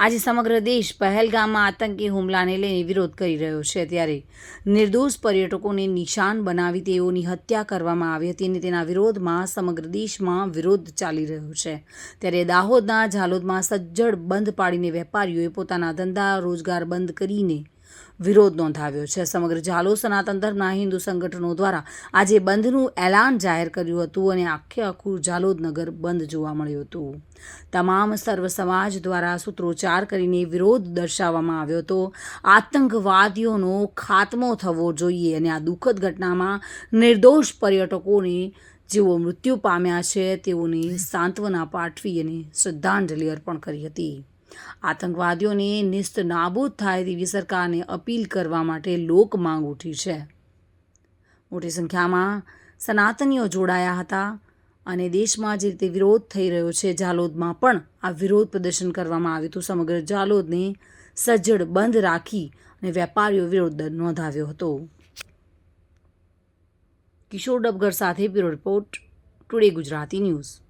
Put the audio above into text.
આજે સમગ્ર દેશ પહેલગામમાં આતંકી હુમલાને લઈને વિરોધ કરી રહ્યો છે. ત્યારે નિર્દોષ પર્યટકોને નિશાન બનાવી તેઓની હત્યા કરવામાં આવી હતી અને તેના વિરોધમાં સમગ્ર દેશમાં વિરોધ ચાલી રહ્યો છે. ત્યારે દાહોદના ઝાલોદમાં સજ્જડ બંધ પાડીને વેપારીઓએ પોતાના ધંધા રોજગાર બંધ કરીને વિરોધ નોંધાવ્યો છે. સમગ્ર ઝાલો સનાતન ધર્મના હિન્દુ સંગઠનો દ્વારા આજે બંધનું એલાન જાહેર કર્યું હતું અને આખે આખું ઝાલોદ નગર બંધ જોવા મળ્યું હતું. તમામ સર્વ સમાજ દ્વારા સૂત્રોચ્ચાર કરીને વિરોધ દર્શાવવામાં આવ્યો હતો. આતંકવાદીઓનો ખાત્મો થવો જોઈએ અને આ દુઃખદ ઘટનામાં નિર્દોષ પર્યટકોને જેઓ મૃત્યુ પામ્યા છે તેઓની સાંત્વના પાઠવી અને શ્રદ્ધાંજલિ અર્પણ કરી હતી. આતંકવાદીઓને નિસ્ત નાબૂદ થાય તેવી સરકારને અપીલ કરવા માટે લોક માંગ ઉઠી છે. મોટી સંખ્યામાં સનાતનીઓ જોડાયા હતા અને દેશમાં જે રીતે વિરોધ થઈ રહ્યો છે જાલોદમાં પણ આ વિરોધ પ્રદર્શન કરવામાં આવ્યું હતું. સમગ્ર જાલોદને સજ્જડ બંધ રાખી અને વેપારીઓ વિરોધ નોંધાવ્યો હતો. કિશોર ડબગર સાથે bureau report, today Gujarati news.